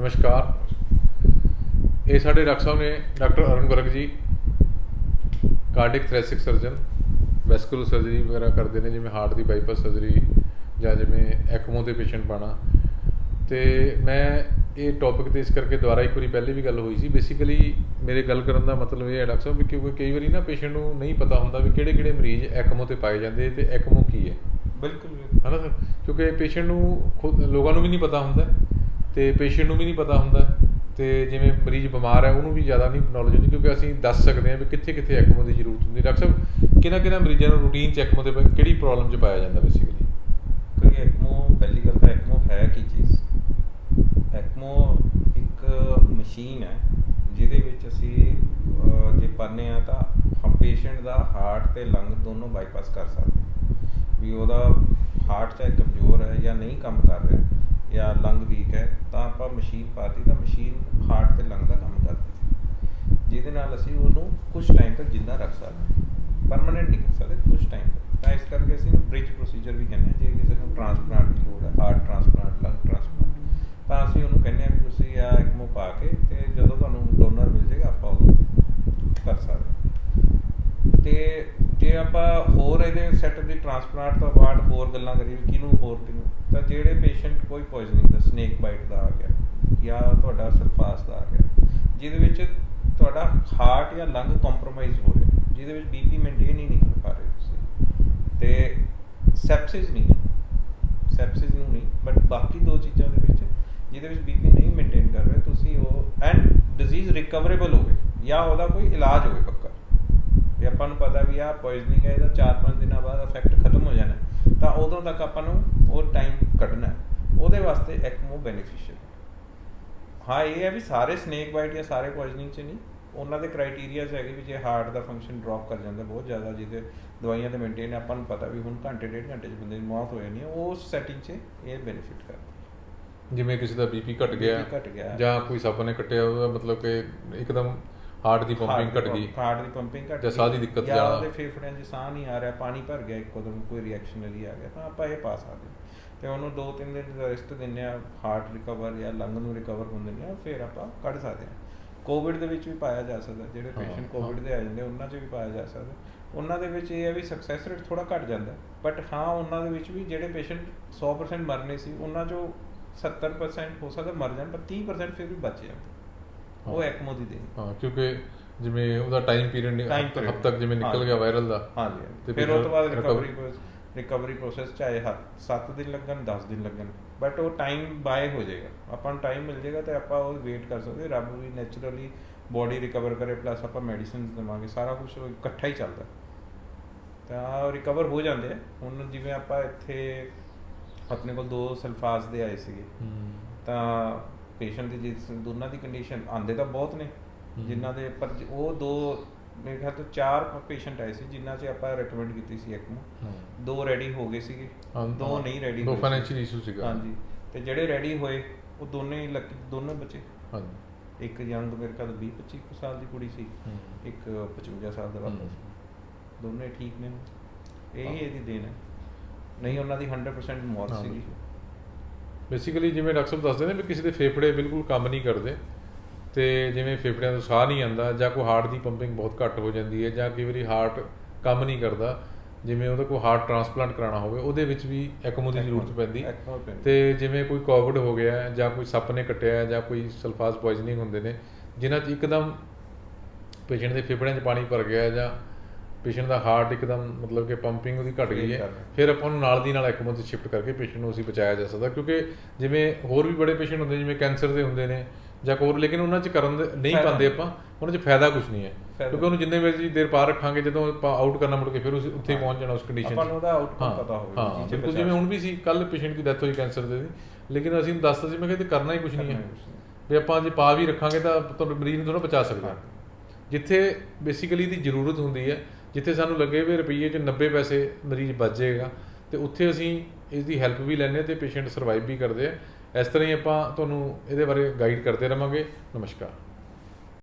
ਨਮਸਕਾਰ। ਇਹ ਸਾਡੇ ਡਾਕਟਰ ਸਾਹਿਬ ਨੇ doctor Arun Garg ji cardiac thoracic surgeon vascular surgery ਵਗੈਰਾ ਕਰਦੇ ਨੇ ਜਿਵੇਂ ਹਾਰਟ ਦੀ ਬਾਈਪਾਸ ਸਰਜਰੀ ਜਾਂ ਜਿਵੇਂ ਐਕਮੋ ਦੇ ਪੇਸ਼ੈਂਟ ਪਾਣਾ। ਤੇ ਮੈਂ ਇਹ ਟੌਪਿਕ ਤੇ ਇਸ ਕਰਕੇ ਦੁਬਾਰਾ ਇੱਕ ਵਾਰੀ ਪਹਿਲੇ ਵੀ ਗੱਲ ਹੋਈ ਸੀ। ਬੇਸਿਕਲੀ ਮੇਰੇ ਗੱਲ ਕਰਨ ਦਾ ਮਤਲਬ ਇਹ ਹੈ ਡਾਕਟਰ ਸਾਹਿਬ ਕਿਉਂਕਿ ਕਈ ਵਾਰੀ ਨਾ ਪੇਸ਼ੈਂਟ ਨੂੰ ਨਹੀਂ ਪਤਾ ਹੁੰਦਾ ਵੀ ਕਿਹੜੇ ਕਿਹੜੇ ਮਰੀਜ਼ ਐਕਮੋ ਤੇ ਪਾਏ ਜਾਂਦੇ ਤੇ ਐਕਮੋ ਕੀ ਹੈ। ਬਿਲਕੁਲ ਬਿਲਕੁਲ। ਹਨਾ ਸਰ? ਕਿਉਂਕਿ ਪੇਸ਼ੈਂਟ ਨੂੰ ਖੁਦ ਲੋਕਾਂ ਨੂੰ ਵੀ ਨਹੀਂ ਪਤਾ ਹੁੰਦਾ। ਤੇ ਪੇਸ਼ੈਂਟ ਨੂੰ ਵੀ ਨਹੀਂ ਪਤਾ ਹੁੰਦਾ ਤੇ ਜਿਵੇਂ ਮਰੀਜ਼ ਬਿਮਾਰ ਹੈ, ਉਹਨੂੰ ਵੀ ਜ਼ਿਆਦਾ ਨਹੀਂ ਨੌਲੇਜ ਹੁੰਦੀ ਕਿਉਂਕਿ ਅਸੀਂ ਦੱਸ ਸਕਦੇ ਹਾਂ ਵੀ ਕਿੱਥੇ ਕਿੱਥੇ ਐਕਮੋ ਦੀ ਜ਼ਰੂਰਤ ਹੁੰਦੀ। ਡਾਕਟਰ ਸਾਹਿਬ, ਕਿਹਨਾਂ ਕਿਹਨਾਂ ਮਰੀਜ਼ਾਂ ਨੂੰ ਰੂਟੀਨ ਚ ਐਕਮੋ ਦੇ ਕਿਹੜੀ ਪ੍ਰੋਬਲਮ ਚ ਪਾਇਆ ਜਾਂਦਾ ਬੇਸਿਕਲੀ ਕਿਉਂਕਿ ਐਕਮੋ, ਪਹਿਲੀ ਗੱਲ ਤਾਂ ਐਕਮੋ ਹੈ ਕੀ ਚੀਜ਼? ਐਕਮੋ ਇੱਕ ਮਸ਼ੀਨ ਹੈ, ਜਿਹਦੇ ਵਿੱਚ ਅਸੀਂ ਜੇ ਪਾਉਂਦੇ ਆ ਤਾਂ ਪੇਸ਼ੈਂਟ ਦਾ ਹਾਰਟ ਤੇ ਲੰਗ ਦੋਨੋਂ ਬਾਈਪਾਸ ਕਰ ਸਕਦੇ ਵੀ ਉਹਦਾ ਹਾਰਟ ਚਾਹੇ ਕਮਜ਼ੋਰ ਹੈ ਜਾਂ ਨਹੀਂ ਕੰਮ ਕਰ ਰਿਹਾ ਜਾਂ ਲੰਗ ਵੀਕ ਹੈ ਤਾਂ ਆਪਾਂ ਮਸ਼ੀਨ ਪਾਤੀ, ਤਾਂ ਮਸ਼ੀਨ ਹਾਰਟ ਤੇ ਲੰਗ ਦਾ ਕੰਮ ਕਰਦੀ ਜਿਹਦੇ ਨਾਲ ਅਸੀਂ ਉਹਨੂੰ ਕੁਝ ਟਾਈਮ ਤੱਕ ਜਿੰਦਾ ਰੱਖ ਸਕਦੇ ਪਰਮਨੈਂਟ ਨਹੀਂ ਕਰ ਸਕਦੇ ਕੁਝ ਟਾਈਮ ਤੱਕ। ਤਾਂ ਇਸ ਕਰਕੇ ਅਸੀਂ ਇਹਨੂੰ ਬ੍ਰਿਜ ਪ੍ਰੋਸੀਜਰ ਵੀ ਕਹਿੰਦੇ ਹਾਂ, ਜੇ ਕਿਸੇ ਨੂੰ ਟ੍ਰਾਂਸਪਲਾਂਟ ਦੀ ਲੋੜ ਹੈ ਹਾਰਟ ਟ੍ਰਾਂਸਪਲਾਂਟ ਲੰਗ ਟ੍ਰਾਂਸਪਲਾਂਟ ਤਾਂ ਅਸੀਂ ਉਹਨੂੰ ਕਹਿੰਦੇ ਹਾਂ ਵੀ ਤੁਸੀਂ ਆ ਐਕਮੋ ਪਾ ਕੇ ਤੇ ਜਦੋਂ ਤੁਹਾਨੂੰ ਡੋਨਰ ਮਿਲ ਜਾਏਗਾ, ਆਪਾਂ ਉਹ ਕਰ ਸਕਦੇ ਹਾਂ। ਤੇ ਜੇ ਆਪਾਂ ਹੋਰ ਇਹਦੇ ਸੈੱਟ ਦੀ ਟ੍ਰਾਂਸਪਲਾਂਟ ਤੋਂ ਬਾਅਦ ਹੋਰ ਗੱਲਾਂ ਕਰੀਏ, ਵੀ ਕਿਹਨੂੰ ਹੋਰ ਕਿਹਨੂੰ? ਤਾਂ ਜਿਹੜੇ ਪੇਸ਼ੈਂਟ ਕੋਈ ਪੋਇਜ਼ਨਿੰਗ ਦਾ ਸਨੇਕ ਬਾਈਟ ਦਾ ਆ ਗਿਆ ਜਾਂ ਤੁਹਾਡਾ ਸਲਫਾਸ ਦਾ ਆ ਗਿਆ, ਜਿਹਦੇ ਵਿੱਚ ਤੁਹਾਡਾ ਹਾਰਟ ਜਾਂ ਲੰਗ ਕੰਪਰੋਮਾਈਜ਼ ਹੋ ਰਿਹਾ, ਜਿਹਦੇ ਵਿੱਚ ਬੀਪੀ ਮੇਨਟੇਨ ਹੀ ਨਹੀਂ ਕਰ ਪਾ ਰਹੇ ਤੁਸੀਂ। ਤੇ ਸੈਪਸਿਸ ਨਹੀਂ ਹੈ। ਸੈਪਸਿਸ ਨੂੰ ਨਹੀਂ ਬਟ ਬਾਕੀ ਦੋ ਚੀਜ਼ਾਂ ਦੇ ਵਿੱਚ ਜਿਹਦੇ ਵਿੱਚ ਬੀਪੀ ਨਹੀਂ ਮੇਨਟੇਨ ਕਰ ਰਹੇ, ਤੁਸੀਂ ਉਹ ਐਂਡ ਡਿਜ਼ੀਜ਼ ਰਿਕਵਰੇਬਲ ਹੋਵੇ ਜਾਂ ਉਹਦਾ ਕੋਈ ਇਲਾਜ ਹੋਵੇ ਵੀ ਆਪਾਂ ਨੂੰ ਪਤਾ ਵੀ ਆ ਪੋਇਜ਼ਨਿੰਗ ਹੈ ਇਹਦਾ 4-5 ਦਿਨਾਂ ਬਾਅਦ ਇਫੈਕਟ ਖਤਮ ਹੋ ਜਾਣਾ ਤਾਂ ਉਦੋਂ ਤੱਕ ਆਪਾਂ ਨੂੰ ਉਹ ਟਾਈਮ ਕੱਢਣਾ। ਉਹਦੇ ਵਾਸਤੇ ਐਕਮੋ ਬੈਨੀਫੀਸ਼ੀਅਲ ਹਾਂ ਇਹ ਹੈ ਵੀ ਸਾਰੇ ਸਨੇਕ ਬਾਈਟ ਜਾਂ ਸਾਰੇ ਪੋਇਜ਼ਨਿੰਗ ਚ ਨਹੀਂ ਉਹਨਾਂ ਦੇ ਕ੍ਰਾਈਟੇਰੀਆਜ਼ ਹੈਗੇ ਵੀ ਜੇ ਹਾਰਟ ਦਾ ਫੰਕਸ਼ਨ ਡ੍ਰੌਪ ਕਰ ਜਾਂਦਾ ਬਹੁਤ ਜ਼ਿਆਦਾ ਜਿਹਦੇ ਦਵਾਈਆਂ ਤੇ ਮੇਨਟੇਨ ਆਪਾਂ ਨੂੰ ਪਤਾ ਵੀ ਹੁਣ ਘੰਟੇ ਡੇਢ ਘੰਟੇ ਚ ਬੰਦੇ ਦੀ ਮੌਤ ਹੋ ਜਾਣੀ ਹੈ ਉਸ ਸੈਟਿੰਗ 'ਚ ਇਹ ਬੈਨੀਫਿਟ ਕਰਦਾ ਜਿਵੇਂ ਕਿਸੇ ਦਾ ਬੀਪੀ ਘਟ ਗਿਆ BP ਘਟ ਗਿਆ। ਜਾਂ ਕੋਈ ਸੱਪ ਨੇ ਕੱਟਿਆ ਉਹਦਾ ਮਤਲਬ ਕਿ ਇੱਕਦਮ ਹਾਰਟ ਦੀ ਪੰਪਿੰਗ ਘਟ ਗਈ ਹਾਰਟ ਦੀ ਪੰਪਿੰਗ ਘਟ ਜਾਂ ਸਾਹ ਦੀ ਦਿੱਕਤ ਜਾਂ ਜ਼ਿਆਦਾ। ਉਹਦੇ ਫੇਫੜਿਆਂ 'ਚ ਸਾਹ ਨਹੀਂ ਆ ਰਿਹਾ ਪਾਣੀ ਭਰ ਗਿਆ ਇੱਕੋ ਦਮ ਕੋਈ ਰਿਐਕਸ਼ਨਰੀ ਆ ਗਿਆ ਤਾਂ ਆਪਾਂ ਇਹ ਪਾ ਸਕਦੇ। ਤੇ ਉਹਨੂੰ 2-3 ਦਿਨ ਦਾ ਰੈਸਟ ਦਿੰਦੇ ਆ ਹਾਰਟ ਰਿਕਵਰ ਜਾਂ ਲੰਗ ਨੂੰ ਰਿਕਵਰ ਹੋਣ ਦਿੰਦੇ ਆ ਫਿਰ ਆਪਾਂ ਕੱਢ ਸਕਦੇ ਹਾਂ ਕੋਵਿਡ ਦੇ ਵਿੱਚ ਵੀ ਪਾਇਆ ਜਾ ਸਕਦਾ ਜਿਹੜੇ ਪੇਸ਼ੈਂਟ। ਕੋਵਿਡ ਦੇ ਆ ਜਾਂਦੇ ਉਹਨਾਂ 'ਚ ਵੀ ਪਾਇਆ ਜਾ ਸਕਦਾ ਉਹਨਾਂ ਦੇ ਵਿੱਚ ਇਹ ਹੈ ਵੀ ਸਕਸੈਸ ਰੇਟ ਥੋੜਾ ਘਟ ਜਾਂਦਾ ਬਟ ਹਾਂ ਉਹਨਾਂ ਦੇ ਵਿੱਚ ਵੀ ਜਿਹੜੇ ਪੇਸ਼ੈਂਟ 100% ਮਰਨੇ ਸੀ ਉਹਨਾਂ 'ਚੋਂ 70% ਹੋ ਸਕਦਾ ਮਰ ਜਾਣ ਪਰ 30% ਫਿਰ ਵੀ ਬਚ ਜਾਂਦੇ ਉਹ। ਐਕਮੋ ਦੀ ਦੇਣ ਹਾਂ ਕਿਉਂਕਿ ਜਿਵੇਂ ਉਹਦਾ ਟਾਈਮ ਪੀਰੀਅਡ period। ਤੱਕ ਜਿਵੇਂ ਨਿਕਲ। ਗਿਆ ਵਾਇਰਲ ਦਾ। ਹਾਂਜੀ ਤੇ ਫਿਰ ਉਹ ਤੋਂ ਬਾਅਦ ਰਿਕਵਰੀ ਰਿਕਵਰੀ ਪ੍ਰੋਸੈਸ ਚਾਹੇ 7 ਦਿਨ ਲੱਗਣ 10 ਦਿਨ ਲੱਗਣ ਬਟ ਉਹ ਟਾਈਮ ਬਾਏ ਹੋ ਜਾਏਗਾ। ਆਪਾਂ ਨੂੰ ਟਾਈਮ ਮਿਲ ਜਾਏਗਾ ਤੇ ਆਪਾਂ ਉਹ ਵੇਟ ਕਰ ਸਕਦੇ ਰੱਬ ਵੀ ਨੇਚਰਲੀ ਬੋਡੀ ਰਿਕਵਰ ਕਰੇ ਪਲੱਸ ਆਪਾਂ ਮੈਡੀਸਿਨਸ ਦੇਵਾਂਗੇ। ਸਾਰਾ ਕੁਝ ਇਕੱਠਾ ਹੀ ਚੱਲਦਾ। ਤਾਂ ਰਿਕਵਰ ਹੋ ਜਾਂਦੇ ਹੁਣ ਜਿਵੇਂ ਆਪਾਂ ਇੱਥੇ ਆਪਣੇ ਕੋਲ ਦੋ ਸਲਫਾਸ ਦੇ ਆਏ ਸੀਗੇ। ਤਾਂ ਪੇਸ਼ੈਂਟ ਦੀ ਜਿਸ ਦੋਨਾਂ ਦੀ ਕੰਡੀਸ਼ਨ ਆਂਦੇ ਤਾਂ ਬਹੁਤ ਨੇ। ਜਿਨ੍ਹਾਂ ਦੇ ਪਰ ਉਹ ਦੋ ਮੇਰੇ ਖਿਆਲ ਤੋਂ ਚਾਰ ਪੇਸ਼ੈਂਟ ਆਏ ਸੀ ਜਿਨ੍ਹਾਂ 'ਚ ਆਪਾਂ ਰეკਮੈਂਡ ਕੀਤੀ ਸੀ ਹਾਂ। ਦੋ ਰੈਡੀ ਹੋ ਗਏ ਸੀਗੇ ਹਾਂ, ਦੋ ਨਹੀਂ ਰੈਡੀ ਦੋ ਫਾਈਨੈਂਸ਼ੀਅਲ ਇਸ਼ੂ ਸੀਗਾ। ਹਾਂਜੀ ਤੇ ਜਿਹੜੇ ਰੈਡੀ ਹੋਏ ਉਹ ਦੋਨੇ ਲੱਕੀ ਦੋਨੋਂ ਬੱਚੇ। ਹਾਂਜੀ ਇੱਕ ਯੰਗ ਮੇਰੇ ਖਿਆਲ 20 25 ਕੁ ਸਾਲ ਦੀ ਕੁੜੀ ਸੀ ਹੂੰ। ਇੱਕ 55 ਸਾਲ ਦਾ ਹਮ। ਸੀ। ਦੋਨੇ ਠੀਕ ਨੇ। ਇਹ ਇਹਦੀ ਦੇਣ ਹੈ। ਨਹੀਂ ਉਹਨਾਂ ਦੀ 100% ਮੌਤ ਹਾਂ, ਸੀਗੀ। ਬੇਸਿਕਲੀ ਜਿਵੇਂ ਡਾਕਟਰ ਸਾਹਿਬ ਦੱਸਦੇ ਨੇ ਵੀ ਕਿਸੇ ਦੇ ਫੇਫੜੇ ਬਿਲਕੁਲ ਕੰਮ ਨਹੀਂ ਕਰਦੇ ਤੇ ਜਿਵੇਂ ਫੇਫੜਿਆਂ ਤੋਂ ਸਾਹ ਨਹੀਂ ਆਉਂਦਾ ਜਾਂ ਕੋਈ ਹਾਰਟ ਦੀ ਪੰਪਿੰਗ ਬਹੁਤ ਘੱਟ ਹੋ ਜਾਂਦੀ ਹੈ ਜਾਂ ਕਈ ਵਾਰੀ ਹਾਰਟ ਕੰਮ ਨਹੀਂ ਕਰਦਾ ਜਿਵੇਂ ਉਹਦਾ ਕੋਈ ਹਾਰਟ ਟ੍ਰਾਂਸਪਲਾਂਟ ਕਰਾਉਣਾ ਹੋਵੇ ਉਹਦੇ ਵਿੱਚ ਵੀ ਐਕਮੋ ਦੀ ਜ਼ਰੂਰਤ ਪੈਂਦੀ। ਤੇ ਜਿਵੇਂ ਕੋਈ ਕੋਵਿਡ ਹੋ ਗਿਆ ਜਾਂ ਕੋਈ ਸੱਪ ਨੇ ਕੱਟਿਆ ਜਾਂ ਕੋਈ ਸਲਫਾਸ ਪੋਇਜ਼ਨਿੰਗ ਹੁੰਦੇ ਨੇ ਜਿਨ੍ਹਾਂ 'ਚ ਇੱਕਦਮ ਪੇਸ਼ੈਂਟ ਦੇ ਫੇਫੜਿਆਂ 'ਚ ਪਾਣੀ ਭਰ ਗਿਆ ਜਾਂ ਪੇਸ਼ੈਂਟ ਦਾ ਹਾਰਟ ਇੱਕਦਮ ਮਤਲਬ ਕਿ ਪੰਪਿੰਗ ਉਹਦੀ ਘਟ ਗਈ ਹੈ ਕਰ। ਫਿਰ ਆਪਾਂ ਨੂੰ ਨਾਲ ਦੀ ਨਾਲ ਐਕਮੋ ਤੇ ਸ਼ਿਫਟ ਕਰਕੇ ਪੇਸ਼ੈਂਟ ਨੂੰ ਅਸੀਂ ਬਚਾਇਆ ਜਾ ਸਕਦਾ ਕਿਉਂਕਿ ਜਿਵੇਂ ਹੋਰ ਵੀ ਬੜੇ ਪੇਸ਼ੈਂਟ ਹੁੰਦੇ ਜਿਵੇਂ ਕੈਂਸਰ ਦੇ ਹੁੰਦੇ ਨੇ ਜਾਂ ਹੋਰ ਲੇਕਿਨ ਉਹਨਾਂ 'ਚ ਕਰਨ ਨਹੀਂ ਪਾਉਂਦੇ ਆਪਾਂ ਉਹਨਾਂ 'ਚ ਫਾਇਦਾ ਕੁਝ ਨਹੀਂ ਹੈ ਕਿਉਂਕਿ ਉਹਨੂੰ ਜਿੰਨੇ ਮਰਜ਼ੀ ਦੇਰ ਪਾ ਰੱਖਾਂਗੇ ਜਦੋਂ ਆਪਾਂ ਆਊਟ ਕਰਨਾ ਮੁੜ ਕੇ ਫਿਰ ਉਸ ਉੱਥੇ। ਪਹੁੰਚ ਜਾਣਾ ਉਸ ਕੰਡੀਸ਼ਨ 'ਚ ਆਪਾਂ ਨੂੰ ਉਹਦਾ ਹਾਂ, ਪਤਾ ਹੋਵੇ, ਜੀ, ਬਿਲਕੁਲ ਜਿਵੇਂ ਹੁਣ ਵੀ ਸੀ ਕੱਲ ਪੇਸ਼ੈਂਟ ਦੀ ਡੈਥ ਹੋਈ ਕੈਂਸਰ ਦੇ ਦੀ ਲੇਕਿਨ ਅਸੀਂ ਨੂੰ ਦੱਸਤਾ ਸੀ ਮੈਂ ਕਿਹਾ ਤੇ ਕਰਨਾ ਹੀ ਕੁਝ ਨਹੀਂ ਹੈ। ਵੀ ਆਪਾਂ ਜੇ ਪਾ ਵੀ ਰੱਖਾਂਗੇ ਤਾਂ ਤੁਹਾਡੇ ਮਰੀਜ਼ ਨੂੰ ਥੋੜਾ ਬਚਾ ਸਕਦੇ। ਜਿੱਥੇ ਬੇਸਿਕਲੀ ਦੀ ਜ਼ਰੂਰਤ ਹੁੰਦੀ ਹੈ ਜਿੱਥੇ ਸਾਨੂੰ ਲੱਗੇ ਵੀ ਰੁਪਈਏ 'ਚ 90 ਪੈਸੇ ਮਰੀਜ਼ ਬਚ ਜਾਏਗਾ, ਤੇ ਉੱਥੇ ਅਸੀਂ ਇਸ ਦੀ ਹੈਲਪ ਵੀ ਲੈਂਦੇ ਤੇ ਪੇਸ਼ੈਂਟ ਸਰਵਾਈਵ ਵੀ ਕਰਦੇ ਆ। ਇਸ ਤਰ੍ਹਾਂ ਹੀ ਆਪਾਂ ਤੁਹਾਨੂੰ ਇਹਦੇ ਬਾਰੇ ਗਾਈਡ ਕਰਦੇ ਰਵਾਂਗੇ। ਨਮਸਕਾਰ।